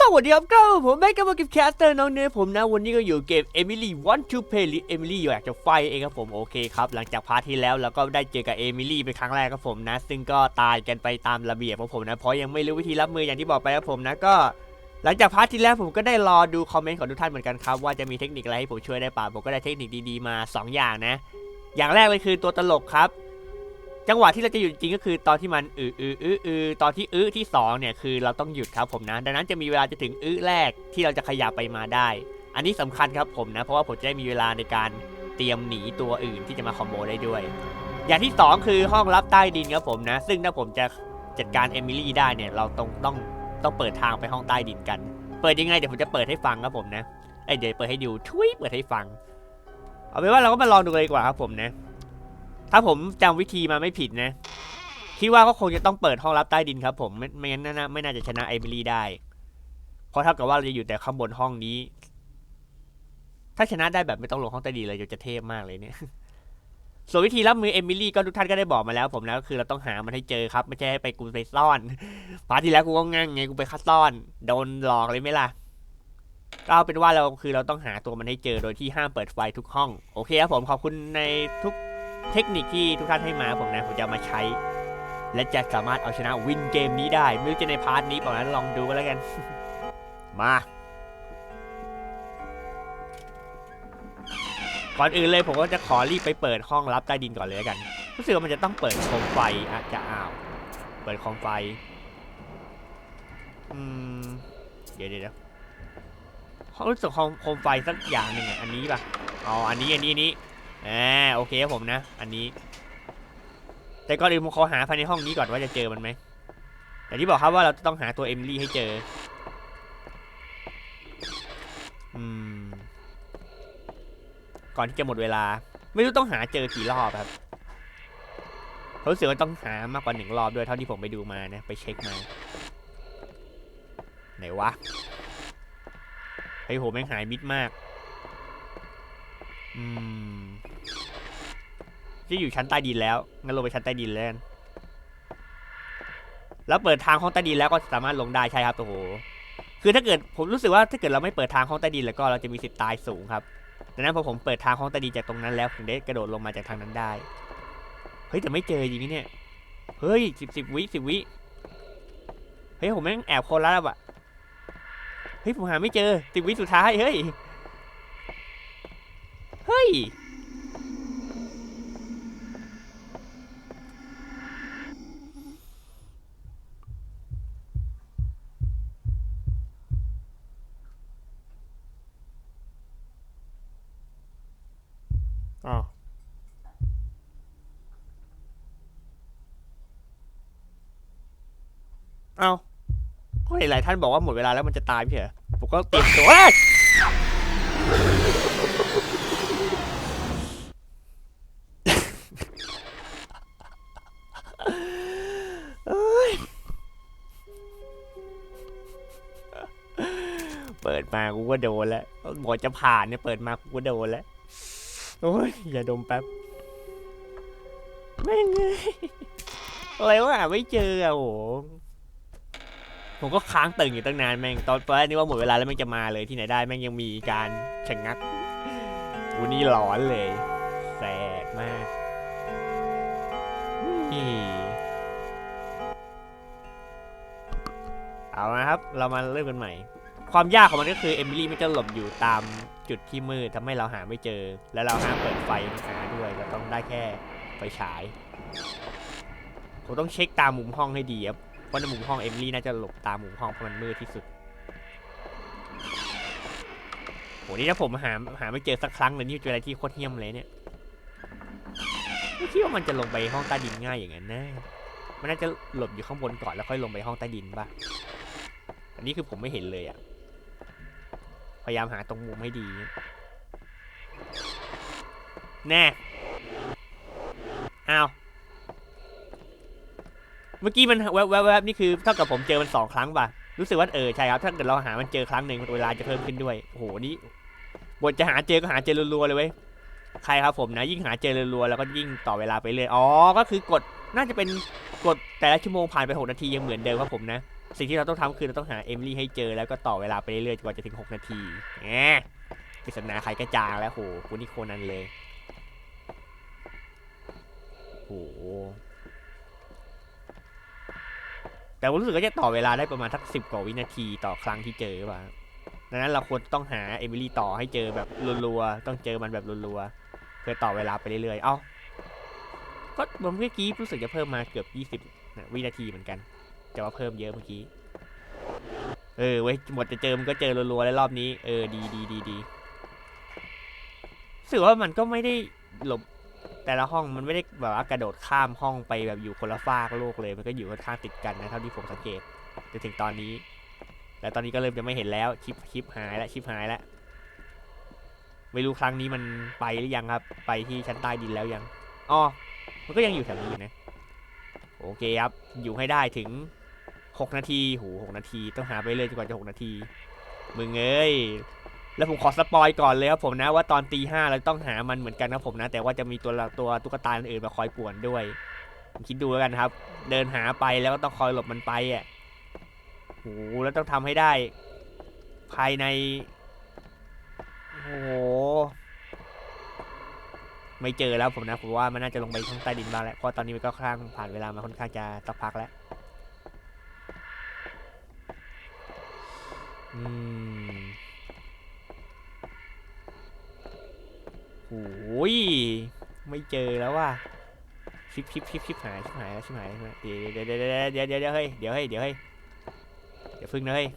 สวัสดีครับก็ผมแม็กกับกิฟแคสเตอร์น้องเนยผมนะ วันนี้ก็อยู่เกม Emily Want to Play หรือ Emily อยากจะไฟเองครับผมโอเคครับหลังจากพาร์ทที่แล้วเราก็ได้เจอกับเอมิลี่เป็นครั้งแรกครับผมนะ ซึ่งก็ตายกันไปตามระเบียบของผมนะเพราะยังไม่รู้วิธีรับมืออย่างที่บอกไปครับผมนะก็หลังจากพาร์ทที่แล้วผมก็ได้รอดูคอมเมนต์ของทุกท่านเหมือนกันครับว่าจะมีเทคนิคอะไรให้ผมช่วยได้ป่ะผมก็ได้เทคนิคดีๆมาสองอย่างนะ อย่างแรกเลยคือตัวตลกครับ จังหวะที่เราจะหยุดจริงก็คือตอนที่มันอืออืออืออือตอนที่อือที่สองเนี่ยคือเราต้องหยุดครับผมนะ ดังนั้นจะมีเวลาจะถึงอือแรกที่เราจะขยับไปมาได้ อันนี้สำคัญครับผมนะ เพราะว่าผมจะได้มีเวลาในการเตรียมหนีตัวอื่นที่จะมาคอมโบได้ด้วย อย่างที่สองคือห้องลับใต้ดินครับผมนะ ซึ่งถ้าผมจะจัดการเอมิลี่ได้เนี่ยเราต้องต้องต้องเปิดทางไปห้องใต้ดินกัน เปิดยังไงเดี๋ยวผมจะเปิดให้ฟังครับผมนะไอเดี๋ยวเปิดให้ดูทุยเปิดให้ฟัง เอาเป็นว่าเราก็มาลองดูกันเลยดีกว่าครับผมนะ ถ้าผมจำวิธีมาไม่ผิดนะคิดว่าก็คงจะต้องเปิดห้องลับใต้ดินครับผมไม่ไม่งั้นน่าไม่น่าจะชนะเอมิลี่ได้ เพราะเท่ากับว่าเราจะอยู่แต่ข้างบนห้องนี้ ถ้าชนะได้แบบไม่ต้องลงห้องใต้ดินเลยจะเทพมากเลยเนี่ยส่วนวิธีรับมือเอมิลี่ก็ทุกท่านก็ได้บอกมาแล้วผมแล้วคือเราต้องหามันให้เจอครับ ไม่ใช่ให้ไปกูไปซ่อนพาร์ทที่แล้วกูก็งั่งไงกูไปคัดซ่อน โดนหลอกเลยไหมล่ะก็เอาเป็นว่าเราคือเราต้องหาตัวมันให้เจอโดยที่ห้ามเปิดไฟทุกห้อง โอเคครับผมขอบคุณในทุก เทคนิคที่ทุกท่านให้มาผมนะผมจะมาใช้ และจะสามารถเอาชนะวินเกมนี้ได้ไม่รู้จะในพาร์ทนี้เปล่านั้นลองดูกันแล้วกัน มาก่อนอื่นเลยผมก็จะขอรีบไปเปิดห้องลับใต้ดินก่อนเลยกันรู้สึกว่ามันจะต้องเปิดโคมไฟอาจจะอ้าว เปิดโคมไฟอืมเดี๋ยวเดี๋ยวเดี๋ยวรู้สึกโคมไฟสักอย่างหนึ่งอะอันนี้ป่ะอ๋ออันนี้อันนี้อันนี้ อ่าโอเคครับผมนะ อันนี้ แต่ก่อนอื่นผมขอหาภายในห้องนี้ก่อนว่าจะเจอมันไหมแต่ที่บอกครับว่าเราจะต้องหาตัวเอมิลี่ให้เจอ อืม ก่อนที่จะหมดเวลา ไม่รู้ต้องหาเจอกี่รอบครับผมรู้สึกว่าต้องหามากกว่าหนึ่งรอบด้วยเท่าที่ผมไปดูมานะ ไปเช็คมา ไหนวะไอ้ยโหแม่งหายมิดมาก อืม ที่อยู่ชั้นใต้ดินแล้วงั้นลงไปชั้นใต้ดินแล้วแล้วเปิดทางห้องใต้ดินแล้วก็สามารถลงได้ใช่ครับโอ้โหคือถ้าเกิดผมรู้สึกว่าถ้าเกิดเราไม่เปิดทางห้องใต้ดินแล้วก็เราจะมีสิทธิ์ตายสูงครับดังนั้นพอผมเปิดทางห้องใต้ดินจากตรงนั้นแล้วผมได้กระโดดลงมาจากทางนั้นได้เฮ้ยแต่ไม่เจอจริงเนี่ยเฮ้ยสิบสิบวิสิบวิเฮ้ยผมแม่งแอบโคราชอะเฮ้ยผมหาไม่เจอสิบวิสุดท้ายเฮ้ยเฮ้ย อ้าวเอาก็ เห็นหลายท่านบอกว่าหมดเวลาแล้วมันจะตายไม่เหรอผมก็เตรียมตัวเอ้ยเปิดมากูก็โดนแล้วบอกจะผ่านเนี่ยเปิดมากูก็โดนแล้วโอ้ยอย่าดมแป๊บแม่เอ้ยอะไรวะไม่เจออะโห ผมก็ค้างตึงอยู่ตั้งนานแม่งตอนแรกนี่ว่าหมดเวลาแล้วแม่งจะมาเลยที่ไหนได้แม่งยังมีการชะงักวันนี้หลอนเลยแสบมากเอาละครับ เรามาเริ่มกันใหม่ ความยากของมันก็คือเอมิลี่ไม่จะหลบอยู่ตามจุดที่มืดทำให้เราหาไม่เจอ แล้วเราห้ามเปิดไฟหาด้วยเราต้องได้แค่ไฟฉายผมต้องเช็คตามมุมห้องให้ดีครับ เพราะในมุมห้องเอมิลี่น่าจะหลบตามมุมห้องเพราะมันมืดที่สุดโหนี่ถ้าผมหาหาไม่เจอสักครั้งเลยนี่เป็นอะไรที่โคตรเฮี้ยมเลยเนี่ยไม่คิดว่ามันจะลงไปห้องใต้ดินง่ายอย่างนั้นนะมันน่าจะหลบอยู่ข้างบนก่อนแล้วค่อยลงไปห้องใต้ดินป่ะอันนี้คือผมไม่เห็นเลยอะพยายามหาตรงมุมให้ดี แน่ อ้าว เมื่อกี้มันแวบแวบบนี่คือเท่ากับผมเจอมันสองครั้งป่ะ รู้สึกว่าเออใช่ครับ ถ้าเกิดเราหามันเจอครั้งหนึ่งเวลาจะเพิ่มขึ้นด้วย โอ้โห นี่บทจะหาเจอก็หาเจอรัวๆเลยเว้ย ใครครับผมนะ ยิ่งหาเจอรัวๆแล้วก็ยิ่งต่อเวลาไปเรื่อยอ๋อ ก็คือกด น่าจะเป็นกดแต่ละชั่วโมงผ่านไป 6 นาทียังเหมือนเดิมครับผมนะ สิ่งที่เราต้องทำคือเราต้องหาเอมิลี่ให้เจอแล้วก็ต่อเวลาไปเรื่อยๆจนกว่าจะถึง 6 นาทีแหมปริศนาไขกระจางแล้วโหกูนี่โคนันเลยโห แต่ผมรู้สึกว่าจะต่อเวลาได้ประมาณสักสิบกว่าวินาทีต่อครั้งที่เจอป่ะดังนั้นเราควรต้องหาเอมิลี่ต่อให้เจอแบบรัวๆ ต้องเจอมันแบบรัวๆ เพื่อต่อเวลาไปเรื่อยๆ เอ้า ก็เมื่อกี้รู้สึกจะเพิ่มมาเกือบ20นะวินาทีเหมือนกัน แต่ว่าเพิ่มเยอะเมื่อกี้ เออไว้ยหมดจะเจอมันก็เจอรัวๆแล้วรอบนี้ เออดีดีดีดีรู้สึกว่ามันก็ไม่ได้หลบ แต่ละห้องมันไม่ได้แบบว่ากระโดดข้ามห้องไปแบบอยู่คนละฟากโลกเลย มันก็อยู่ค่อนข้างติดกันนะเท่าที่ผมสังเกตจนถึงตอนนี้ แล้วตอนนี้ก็เริ่มจะไม่เห็นแล้วชิปชิปหายแล้วชิปหายแล้วไม่รู้ครั้งนี้มันไปหรือยังครับ ไปที่ชั้นใต้ดินแล้วยังอ๋อมันก็ยังอยู่แถวนี้นะโอเคครับ อยู่ให้ได้ถึง 6 นาทีโหหกนาที ต้องหาไปเรื่อยจนกว่าจะ 6 นาที มึงเอ้ย แล้วผมขอสปอยก่อนเลยครับผมนะว่าตอนตีห้าเราต้องหามันเหมือนกันนะผมนะ แต่ว่าจะมีตัวตัวตุ๊กตาอื่นมาคอยป่วนด้วยคิดดูแล้วกันครับ เดินหาไปแล้วก็ต้องคอยหลบมันไปอะโหแล้วต้องทำให้ได้ ภายในโอ้โหไม่เจอแล้วผมนะผมว่ามันน่าจะลงไปข้างใต้ดินบ้างแล้วเพราะตอนนี้มันก็ค่อนข้างผ่านเวลามาค่อนข้างจะสักพักแล้วอืม โอ้ยไม่เจอแล้วว่ะชิปชิปชิปชิปหายชิปหายแล้วชิปหายหายเดี๋ยวเดี๋ยวเดี๋ยวเดี๋ยวเดี๋ยวเฮ้ยเดี๋ยวเฮ้ยเดี๋ยวเฮ้ยเดี๋ยวพึ่งนะเฮ้ย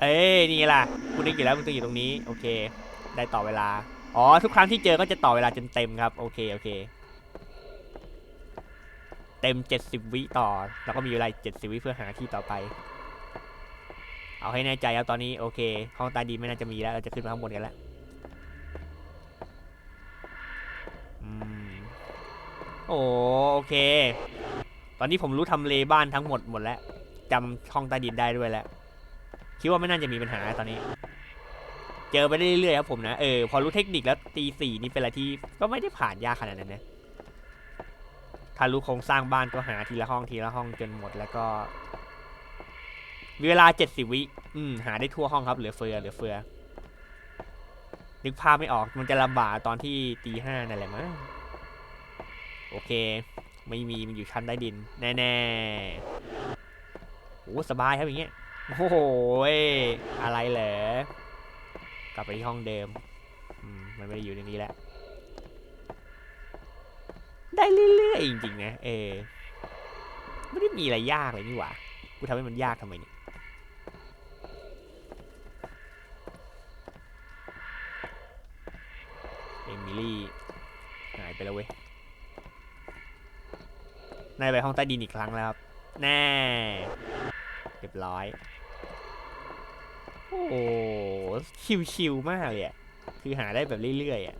เอ้ยนี่ล่ะคุณได้กี่แล้วมึงต้องอยู่ตรงนี้โอเค ได้ต่อเวลาอ๋อทุกครั้งที่เจอก็จะต่อเวลาจนเต็มครับโอเคโอเค เต็ม70วิต่อ แล้วก็มีเวลาอีก70วิเพื่อหาที่ต่อไป เอาให้แน่ใจครับตอนนี้โอเคห้องต้ดินไม่น่าจะมีแล้วเราจะขึ้นมาข้างบนกันแล้วอืม โอ้โอเค ตอนนี้ผมรู้ทำเลบ้านทั้งหมดหมดแล้วจำห้องใต้ดินได้ด้วยแล้ว คิดว่าไม่น่าจะมีปัญหาตอนนี้ เจอไปเรื่อยๆครับผมนะ เออ พอรู้เทคนิคแล้วตีสี่นี่เป็นอะไรที่ก็ไม่ได้ผ่านยากขนาดนั้นนะ ถ้ารู้โครงสร้างบ้านก็หาทีละห้องทีละห้องจนหมดแล้วก็มีเวลาเจ็ดสิบวิ อืม หาได้ทั่วห้องครับ เหลือเฟือ เหลือเฟือ นึกภาพไม่ออก มันจะลำบากตอนที่ตีห้านั่นแหละมั้ง โอเค ไม่มีมันอยู่ชั้นใต้ดิน แน่ๆโอ้สบายครับอย่างเงี้ยโอ้โหอะไรเหรอกลับไปที่ห้องเดิมมมันไม่ได้อยู่ในนี้แล้วได้เรื่อยๆจริงๆนะเออไม่ได้มีอะไรยากเลยนี่หว่ากูทำให้มันยากทำไมเนี่ยเอมิลี่หายไปแล้วเว้ย นายไปห้องใต้ดินอีกครั้งแล้วครับ แน่ เรียบร้อย โอ้โหชิวๆมากเลยอะคือหาได้แบบเรื่อยๆอะ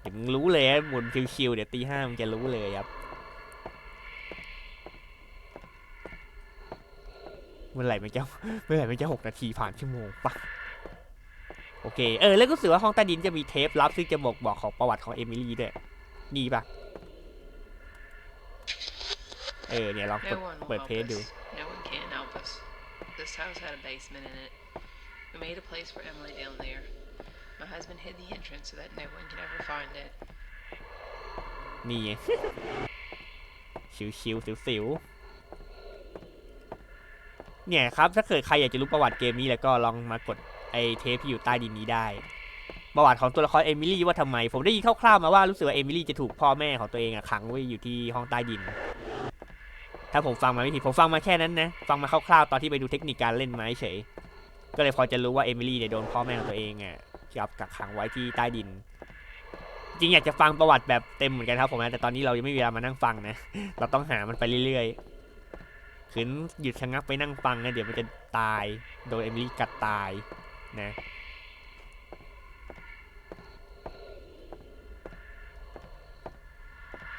เดี๋ยวมึงรู้เลยหมุนชิวๆเดี๋ยวตีห้ามึงจะรู้เลยครับ เมื่อไหร่มันจะเมื่อไหร่มันจะหกนาทีผ่านชั่วโมงปะโอเค เออ แล้วก็รู้สึกว่าห้องใต้ดินจะมีเทปลับซึ่งจะบอกบอกของประวัติของเอมิลี่ด้วยนี่ปะ เออเนี่ยลองกด No one will เปิด help เพจดู us. No one can help us. This house had a basement in it. We made a place for Emily down there. My husband hid the entrance so that no one can ever find it. นี่ไง ชิวชิวสิวสิวๆเนี่ยครับ ถ้าเกิดใครอยากจะรู้ประวัติเกมนี้แล้วก็ลองมากดไอเทปที่อยู่ใต้ดินนี้ได้ ประวัติของตัวละครเอมิลี่ว่าทำไม ผมได้ยินคร่าวๆมาว่ารู้สึกว่าเอมิลี่จะถูกพ่อแม่ของตัวเองอะขังไว้อยู่ที่ห้องใต้ดิน ถ้าผมฟังมาไม่ผิดผมฟังมาแค่นั้นนะ ฟังมาคร่าวๆตอนที่ไปดูเทคนิคการเล่นไม้เฉย ก็เลยพอจะรู้ว่าเอมิลี่เนี่ยโดนพ่อแม่ของตัวเองอะจับกักขังไว้ที่ใต้ดิน จริงอยากจะฟังประวัติแบบเต็มเหมือนกันครับผมนะแต่ตอนนี้เรายังไม่มีเวลามานั่งฟังนะ เราต้องหามันไปเรื่อยๆขืนหยุดชะงักไปนั่งฟังนะเดี๋ยวมันจะตายโดนเอมิลี่กัดตายนะ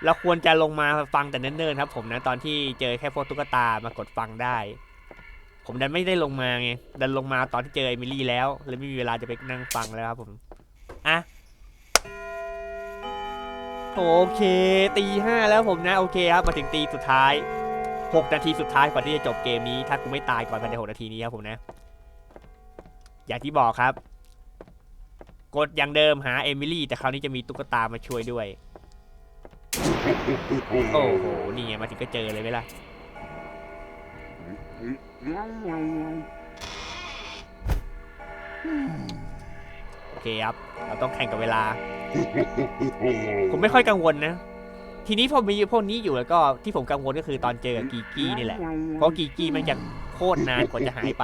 เราควรจะลงมาฟังแต่เนิ่นๆครับ ผมนะตอนที่เจอแค่พวกตุ๊กตามากดฟังได้ ผมดันไม่ได้ลงมาไงดันลงมาตอนที่เจอเอมิลี่แล้วเลยไม่มีเวลาจะไปนั่งฟังแล้วครับผมอะโอเคตีห้าแล้วผมนะ โอเคครับมาถึงตีสุดท้ายหกนาทีสุดท้ายก่อนที่จะจบเกมนี้ ถ้ากูไม่ตายก่อนภายในหกนาทีนี้ครับผมนะ อย่างที่บอกครับ กดอย่างเดิมหาเอมิลี่แต่คราวนี้จะมีตุ๊กตามาช่วยด้วย โอ้โห นี่ไงมาถึงก็เจอเลยไหมล่ะโอเคครับ เราต้องแข่งกับเวลา ผมไม่ค่อยกังวลนะ ทีนี้พอมีพวกนี้อยู่แล้วก็ที่ผมกังวลก็คือตอนเจอกีกี้นี่แหละ เพราะกีกี้มันจะโคตรนานกว่าจะหายไป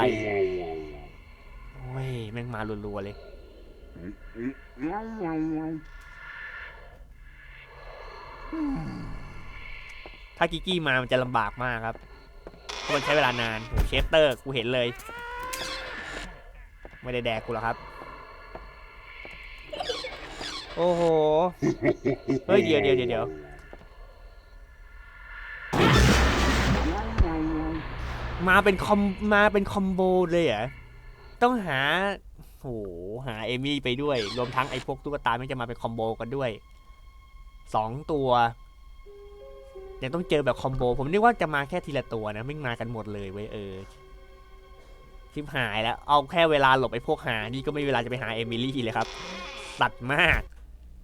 โอ้ยแม่งมารัวๆเลย ถ้ากิกกี้มามันจะลำบากมากครับเพราะมันใช้เวลานานโหเชสเตอร์กูเห็นเลย ไม่ได้แดกกูหรอกครับ โอ้โห เฮ้ยเดี๋ยวเดี๋ยวเดี๋ยวเดี๋ยวมาเป็นคอมมาเป็นคอมโบเลยเหรอ ต้องหาโหหาเอมี่ไปด้วย รวมทั้งไอ้พวกตุ๊กตาไม่จะมาเป็นคอมโบกันด้วย สองตัวยังต้องเจอแบบคอมโบ ผมนึกว่าจะมาแค่ทีละตัวนะ ไม่มากันหมดเลยเว้ยเออชิบหายแล้ว เอาแค่เวลาหลบไอ้พวกหา นี่ก็ไม่มีเวลาจะไปหาเอมิลี่เลยครับ ตัดมาก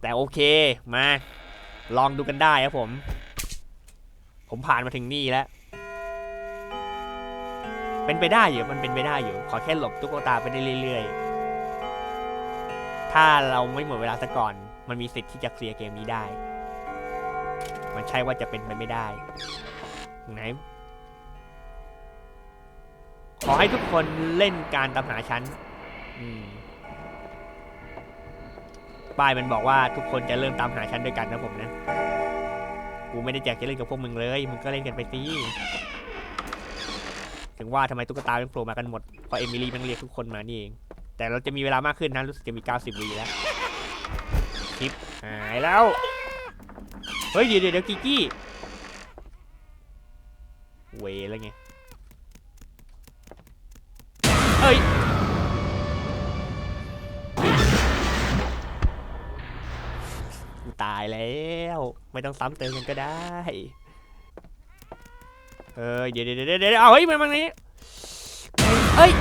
แต่โอเค มา ลองดูกันได้ครับผม ผมผ่านมาถึงนี่แล้ว เป็นไปได้อยู่ มันเป็นไปได้อยู่ ขอแค่หลบตุ๊กตาไปได้เรื่อย ๆ ถ้าเราไม่หมดเวลาซะก่อน มันมีสิทธิ์ที่จะเคลียร์เกมนี้ได้ มันใช่ว่าจะเป็นไปไม่ได้ไหนขอให้ทุกคนเล่นการตามหาฉันป้ายมันบอกว่าทุกคนจะเริ่มตามหาฉันด้วยกันนะผมนะ กูไม่ได้แจกจะเล่นกับพวกมึงเลย มึงก็เล่นกันไปสิถึงว่าทำไมตุ๊กตาเป็นโผล่มากันหมด เพราะเอมิลี่มันเรียกทุกคนมานี่เอง แต่เราจะมีเวลามากขึ้นนะ รู้สึกจะมี 90วีแล้ว คลิปหายแล้ว เฮ้ยเดี๋ยวเดี๋ยวกิกกี้เวแล้วไงเอ้ยกูตายแล้ว ไม่ต้องซ้ำเติมกันก็ได้เฮ้ยเดี๋ยวเดี๋ยวเดี๋ยวเดี๋ยวเอาเฮ้ยมันมันนี้เอ้ย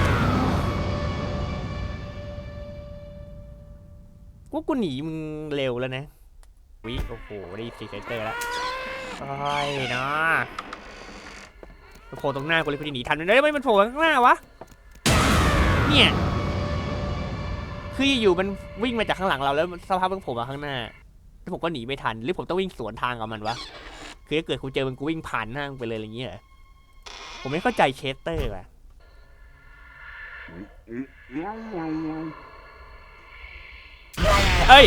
กูกูหนีมึงเร็วแล้วนะ วิโอ้โหได้ซีเซนเตอร์แล้วไอ้ยนะมันโผล่ตรงหน้ากูเลยพอดีหนีทันเลยไม่มันโผล่ข้างหน้าวะ เนี่ย คืออยู่มันวิ่งมาจากข้างหลังเราแล้วสภาพมันโผล่มาข้างหน้าแล้วผมก็หนีไม่ทัน หรือผมต้องวิ่งสวนทางกับมันวะ คือถ้าเกิดกูเจอมันกูวิ่งผ่านหน้าไปเลยอะไรอย่างเงี้ยเหรอผมไม่เข้าใจเชสเตอร์ว่ะเอ้ย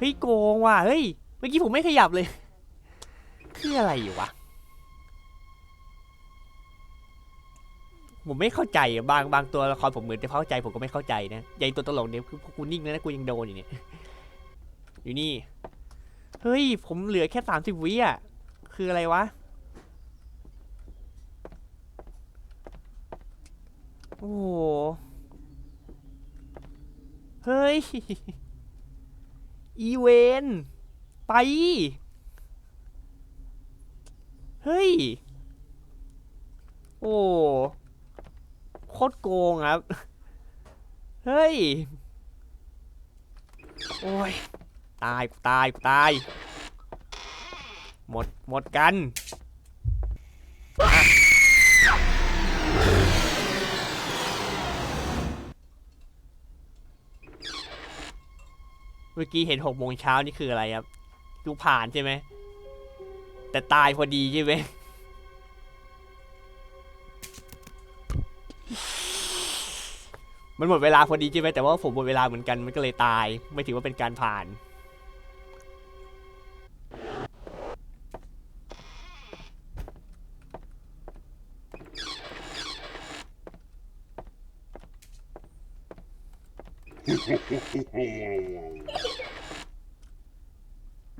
เฮ้ยโกงว่ะเฮ้ยเมื่อกี้ผมไม่ขยับเลย คืออะไรอยู่วะ ผมไม่เข้าใจอะบางบางตัวละครผมเหมือนจะเข้าใจผมก็ไม่เข้าใจนะใหญ่ตัวตลกเนี่ยคือพวกกูนิ่งแล้วนะกูยังโดนอยู่เนี่ยอยู่นี่ เฮ้ย ผมเหลือแค่สามสิบวิอะ คืออะไรวะ โอ้โห เฮ้ย อีเวนไป เฮ้ย โอ้โคตรโกงครับ เฮ้ย โอ้ย ตายกูตายกูตาย หมด หมดกันอะเมื่อกี้เห็นหกโมงเช้านี่คืออะไรครับดูผ่านใช่ไหม แต่ตายพอดีใช่ไหมมันหมดเวลาพอดีใช่ไหมแต่ว่าผมหมดเวลาเหมือนกันมันก็เลยตาย ไม่ถือว่าเป็นการผ่าน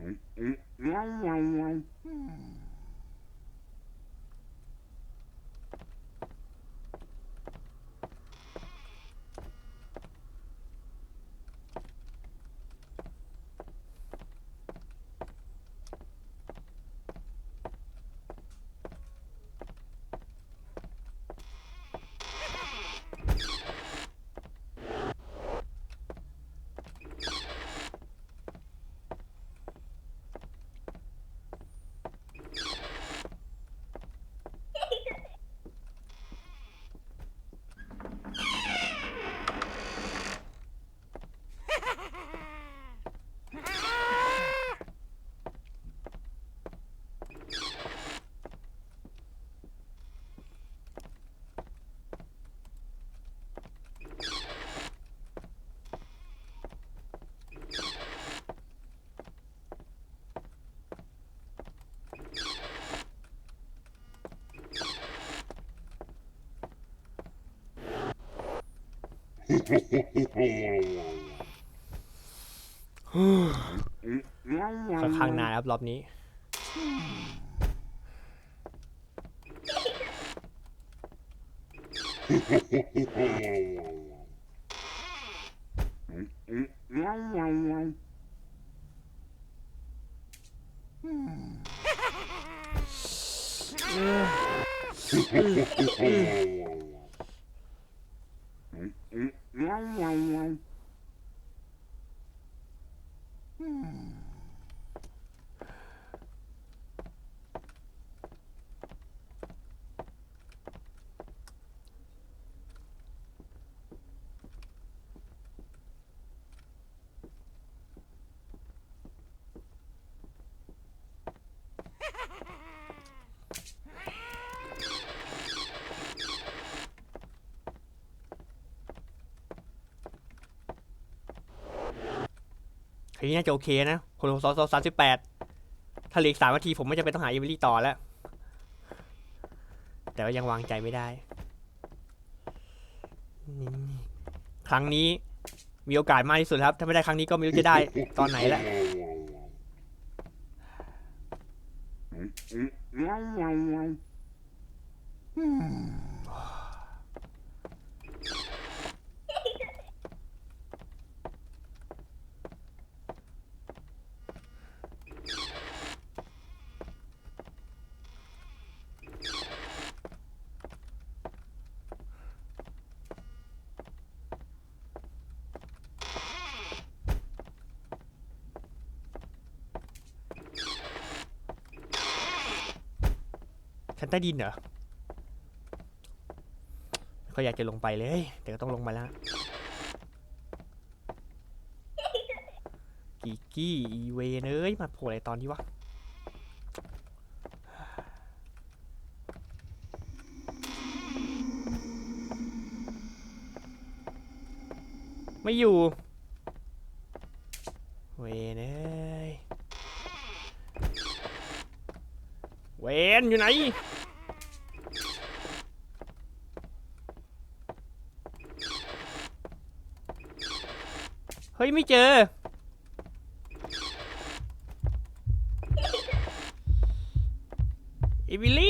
Mm-mm. ค่อนข้างนานครับรอบนี้ Hmm. ทีนี้น่าจะโอเคนะคนสองสองสามสิบแปดถ้าเหลืออีกสามนาทีผมไม่จะเป็นต้องหาเอมิลี่ต่อแล้ว แต่ว่ายังวางใจไม่ได้นี่ครั้งนี้มีโอกาสมากที่สุดครับ ถ้าไม่ได้ครั้งนี้ก็ไม่รู้จะได้ตอนไหนแล้ว ชั้นใต้ดินเหรอไม่ค่อยอยากจะลงไปเลย แต่ก็ต้องลงมาแล้วกีกี้อีเวนเอ้ยมาโผล่อะไรตอนนี้วะไม่อยู่ เวนเอ้ยเวนอยู่ไหน ฮ้ยไม่เจอ เอมิลี่